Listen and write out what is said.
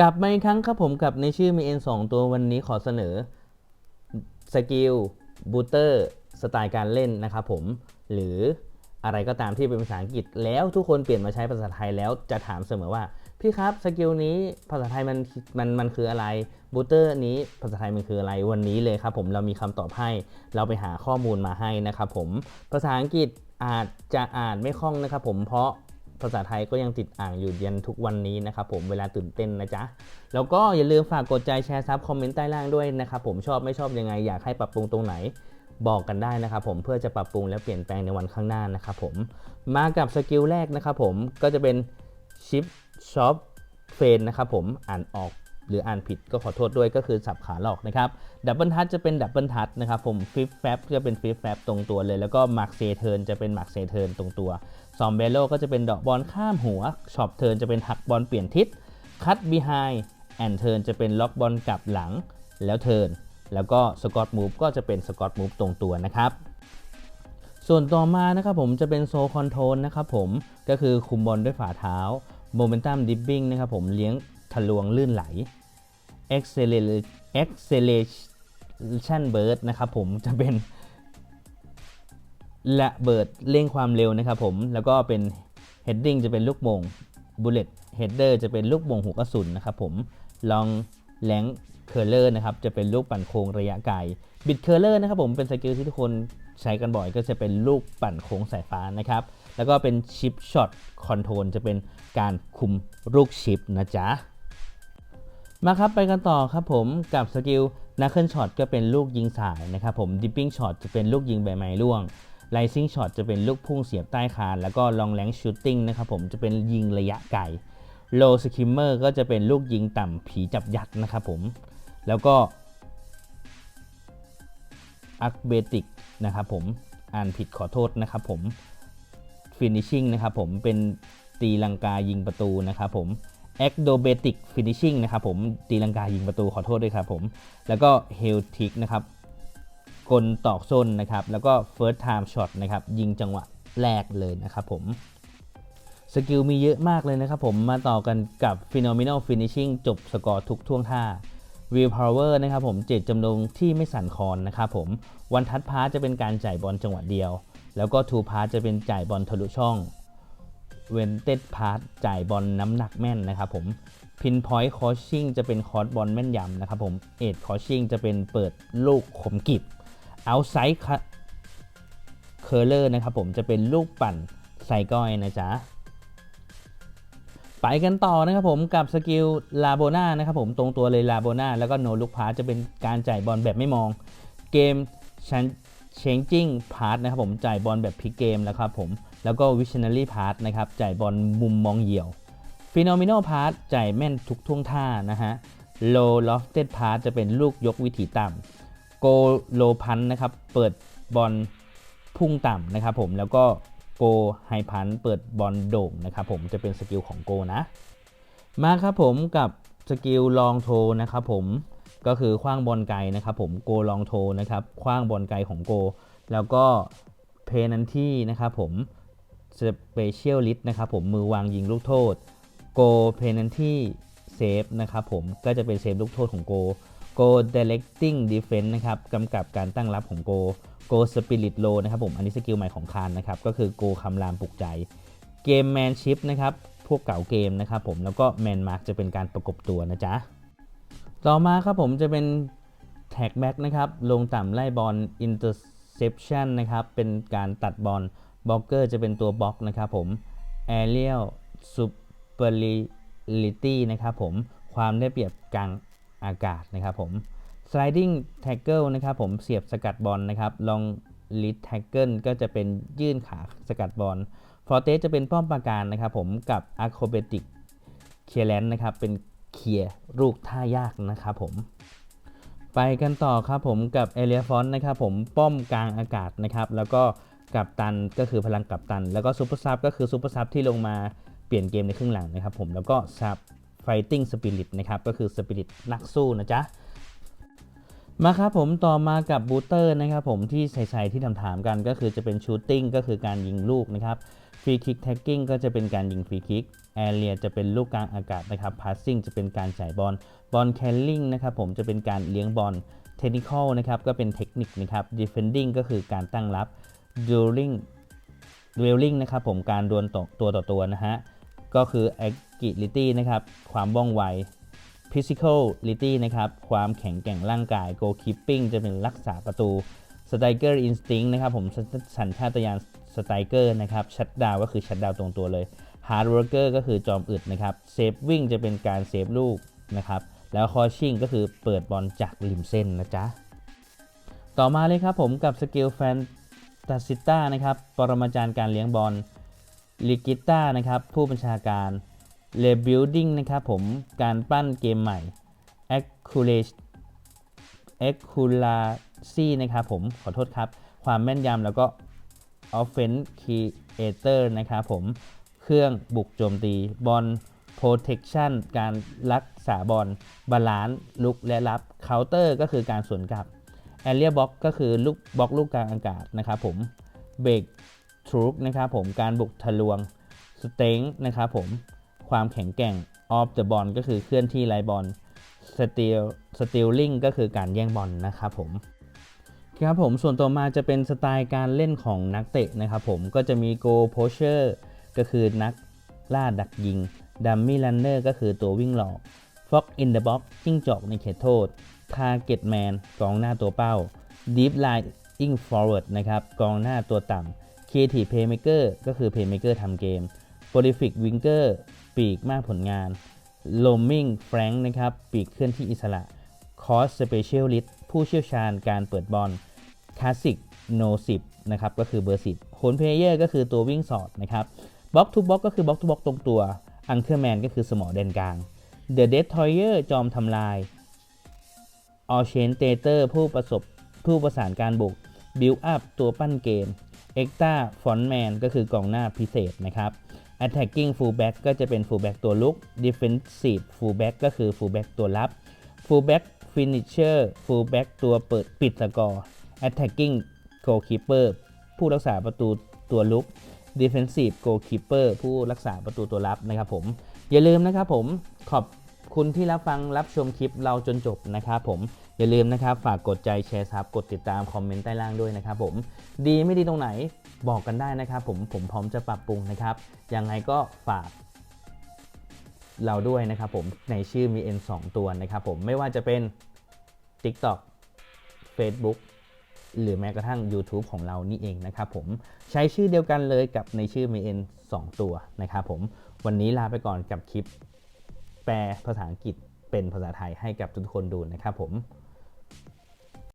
กลับมาอีกครั้งครับผมกับในชื่อมี N 2ตัววันนี้ขอเสนอสกิลบูเตอร์สไตล์การเล่นนะครับผม หรืออะไรก็ตามที่เป็นภาษาอังกฤษ แล้วทุกคนเปลี่ยนมาใช้ภาษาไทยแล้วจะถามเสมอว่า พี่ครับสกิลนี้ภาษาไทยมันมันมันคืออะไรบูเตอร์นี้ภาษาไทยมันคืออะไรวันนี้เลยครับผมเรามีคำตอบให้เราไปหาข้อมูลมาให้นะครับผมภาษาอังกฤษอาจจะอ่านไม่คล่องนะครับผมเพราะ ภาษาไทยก็ยังติดอ่างอยู่ยันทุกวันนี้นะครับผมเวลาตื่นเต้นนะจ๊ะ แล้วก็อย่าลืมฝากกดใจแชร์ซับคอมเมนต์ใต้ล่างด้วยนะครับผมชอบไม่ชอบยังไงอยากให้ปรับปรุงตรงไหนบอกกันได้นะครับผมเพื่อจะปรับปรุงและเปลี่ยนแปลงในวันข้างหน้านะครับผมมากับสกิลแรกนะครับผมก็จะเป็นชิปช็อปเฟนนะครับผมอ่านออกหรืออ่านผิดก็ขอโทษด้วยก็คือสับขาหลอกนะครับดับเบิลทัชจะเป็นดับเบิลทัชนะครับผมฟิปแฟบจะเป็นฟิปแฟบตรงตัวเลย แล้วก็มาร์คเซเทิร์นจะเป็นมาร์คเซเทิร์นตรงตัว ซอมเบโลก็จะเป็นดอกบอลข้ามหัวช็อปเทิร์นจะเป็นหักบอลเปลี่ยนทิศคัตบีไฮแอนเทิร์นจะเป็นล็อกบอลกลับหลังแล้วเทิร์นแล้วก็สกอตมูฟก็จะเป็นสกอตมูฟตรงตัวนะครับ ส่วนต่อมานะครับผมจะเป็นโซคอนโทรลนะครับผมก็คือคุมบอลด้วยฝ่าเท้าโมเมนตัมดิ p บิ้งนะครับผมเลี้ยงทะลวงลื่นไหล acceleration burst นะครับผมจะเป็น และเบิดเร่งความเร็วนะครับผมแล้วก็เป็น heading จะเป็นลูกโมง bullet header จะเป็นลูกโมงหัวกระสุนนะครับผม long length curler นะครับจะเป็นลูกปั่นโค้งระยะไกล bit curler นะครับผมเป็นสกิลที่ทุกคนใช้กันบ่อยก็จะเป็นลูกปั่นโค้งสายฟ้านะครับ แล้วก็เป็น chip shot control จะเป็นการคุมลูกชิปนะจ๊ะ มาครับไปกันต่อครับผมกับสกิลนักเคิลช็อตก็เป็นลูกยิงสายนะครับผมดิปปิ้งช็อตจะเป็นลูกยิงใบไม้ร่วง ไลซิงช็อตจะเป็นลูกพุ่งเสียบใต้คาน แล้วก็ลองแรงชูตติ้งนะครับผมจะเป็นยิงระยะไกลโลสคิมเมอร์ก็จะเป็นลูกยิงต่ำผีจับยัดนะครับผม แล้วก็อักเบติกนะครับผมอ่านผิดขอโทษนะครับผมฟินิชชิ่งนะครับผมเป็นตีลังกายิงประตูนะครับผม a c d o b a t i c Finishing นะครับผมตีลังกายิงประตูขอโทษด้วยครับผม แล้วก็ h e l t i c นะครับ กลตอกส้นนะครับ แล้วก็ First Time Shot นะครับ ยิงจังหวะแรกเลยนะครับผม สกิลมีเยอะมากเลยนะครับผม มาต่อกันกับ Phenomenal Finishing จบสกอร์ทุกท่วงท่า Will Power นะครับผม เจตจำนงที่ไม่สั่นคลอนนะครับผม วันทัดพาจะเป็นการจ่ายบอลจังหวะเดียว แล้วก็ทูพาจะเป็นจ่ายบอลทะลุช่องเวนเต็ดพาร์จ่ายบอลน้ำหนักแม่นนะครับผมพินพอยต์คอชชิ่งจะเป็นคอร์สบอลแม่นยำนะครับผมเอ็ดคอชชิ่งจะเป็นเปิดลูกขมกิบ เอาไซด์เคอร์เลอร์นะครับผมจะเป็นลูกปั่นไซก้อยนะจ๊ะไปกันต่อนะครับผมกับสกิลลาโบนานะครับผมตรงตัวเลยลาโบนาแล้วก็โนลูกพาจะเป็นการจ่ายบอลแบบไม่มอง เกมชันเชงจิ้งพาร์ทนะครับผมจ่ายบอลแบบพลิกเกมแล้วครับผมแล้วก็ Visionary Part นะครับจ่ายบอลมุมมองเหี่ยว Phenomenal Part จ่ายแม่นทุกท่วงท่านะฮะ Low Lofted Part จะเป็นลูกยกวิถีต่ำ Go Low Punch นะครับ เปิดบอลพุ่งต่ำนะครับผมแล้วก็ Go High Punch เปิดบอลโด่งนะครับผมจะเป็นสกิลของ Go นะ มาครับผมกับสกิลลองโทนะครับผมก็คือคว้างบอลไกลนะครับผม Go Long t o นะครับคว้างบอลไกลของ Go แล้วก็เพนันที่นะครับผมสเปเชียลลิสต์นะครับผมมือวางยิงลูกโทษโกเพนันที่เซฟนะครับผมก็จะเป็นเซฟลูกโทษของโก โก directing defense นะครับกำกับการตั้งรับของโกโกสปิริตโลนะครับผมอันนี้สกิลใหม่ของคานนะครับก็คือโกคำรามปลุกใจ เกมแมนชิพนะครับพวกเก่าเกมนะครับผมแล้วก็แมนมาร์กจะเป็นการประกบตัวนะจ๊ะ ต่อมาครับผมจะเป็นแท็กแบ็กนะครับลงต่ำไล่บอลอินเตอร์เซปชันนะครับเป็นการตัดบอลบล็อกเกอร์จะเป็นตัวบล็อกนะครับผม Aerial Superiority นะครับผมความได้เปรียบกลาง อากาศนะครับผม Sliding Tackle นะครับผมเสียบสกัดบอลนะครับลอง Lead Tackle ก็จะเป็นยื่นขาสกัดบอล Forte จะเป็นป้อมปราการนะครับผมกับ Acrobatic clearance นะครับเป็นเคลียร์ลูกท่ายากนะครับผมไปกันต่อครับผมกับเอเลียฟอนนะครับผมป้อมกลางอากาศนะครับ แล้วก็กับตันก็คือพลังกับตัน แล้วก็ซูเปอร์ซับก็คือซูเปอร์ซับที่ลงมาเปลี่ยนเกมในครึ่งหลังนะครับผมแล้วก็ซับ ไฟติ้งสปิริตนะครับก็คือสปิริตนักสู้นะจ๊ะมาครับผมต่อมากับบูเตอร์นะครับผมที่ใส่ๆที่ถามๆกันก็คือจะเป็นชูตติ้งก็คือการยิงลูกนะครับฟรีคิกแท็กกิ้งก็จะเป็นการยิงฟรีคิก area จะเป็นลูกกลางอากาศนะครับ passing จะเป็นการจ่ายบอล ball carrying นะครับผมจะเป็นการเลี้ยงบอล technical นะครับก็เป็นเทคนิคนะครับ defending ก็คือการตั้งรับ dueling dwelling นะครับผมการดวลตัวต่อตัวนะฮะก็คือ agility นะครับ ความว่องไว physicality นะครับ ความแข็งแกร่งร่างกาย goalkeeping จะเป็นรักษาประตู striker instinct นะครับ ผมสัญชาตญาณ striker นะครับ shutdown ก็คือ shutdown ตรงตัวเลย hard worker ก็คือจอมอึดนะครับ saving จะเป็นการเซฟลูกนะครับ แล้ว coaching ก็คือเปิดบอลจากริมเส้นนะจ๊ะ ต่อมาเลยครับผมกับสกิลแฟนตาซิต้านะครับ ปรมาจารย์การเลี้ยงบอลลิกิต้านะครับ ผู้บัญชาการ เลบิลดิ้งนะครับผมการปั้นเกมใหม่ accurate accuracy นะครับผมขอโทษครับ ความแม่นยำแล้วก็ offense creator นะครับผมเครื่องบุกโจมตีบอล protection การรักษาบอลบาลานซ์ลุกและรับ counter ก็คือการสวนกลับ area box ก็คือลูกบล็อกลูกกลางอากาศนะครับผม break through นะครับผมการบุกทะลวง strength นะครับผม ความแข็งแกร่ง of the ball ก็คือเคลื่อนที่ไล่บอล steal stealing ก็คือการแย่งบอลนะครับผมครับผมส่วนต่อมาจะเป็นสไตล์การเล่นของนักเตะนะครับผมก็จะมี goal poacher ก็คือนักล่าดักยิง dummy runner ก็คือตัววิ่งหลอก fox in the box จิ้งจอกในเขตโทษ target man กองหน้าตัวเป้า deep lying forward นะครับกองหน้าตัวต่ำ creative playmaker ก็คือ playmaker ทำเกม prolific winger ปีกมากผลงาน roaming flank นะครับ ปีกเคลื่อนที่อิสระ cross specialist ผู้เชี่ยวชาญการเปิดบอลคลาสสิกโนสิบนะครับ ก็คือเบอร์สิบโคนเพลเยอร์ก็คือตัววิ่งสอดนะครับบล็อกทูบล็อกก็คือบล็อกทูบล็อกตรงตัวอังเคอร์แมนก็คือสมอแดนกลางเดอะเดสทอยเออร์จอมทำลายออเชนเตเตอร์ผู้ประสบผู้ประสานการบุกบิลอัพตัวปั้นเกมเอ็กตาฟอนแมนก็คือกองหน้าพิเศษนะครับ attacking fullback ก็จะเป็น fullback ตัวลุก defensive fullback ก็คือ fullback ตัวรับ fullback finisher fullback ตัวเปิดปิดสกอร์ attacking goalkeeper ผู้รักษาประตูตัวลุก defensive goalkeeper ผู้รักษาประตูตัวรับนะครับผม อย่าลืมนะครับผมขอบคุณที่รับฟังรับชมคลิปเราจนจบนะครับผม อย่าลืมนะครับ ฝากกดใจแชร์ซับกดติดตามคอมเมนต์ใต้ล่างด้วยนะครับผมดีไม่ดีตรงไหนบอกกันได้นะครับผมผมพร้อมจะปรับปรุงนะครับยังไงก็ฝากเราด้วยนะครับผมในชื่อมี N 2 ตัวนะครับผมไม่ว่าจะเป็น TikTok Facebook หรือแม้กระทั่ง YouTube ของเรานี่เองนะครับผมใช้ชื่อเดียวกันเลยกับในชื่อมี N 2 ตัวนะครับผมวันนี้ลาไปก่อนกับคลิป แปลภาษาอังกฤษเป็นภาษาไทยให้กับทุกคนดูนะครับผม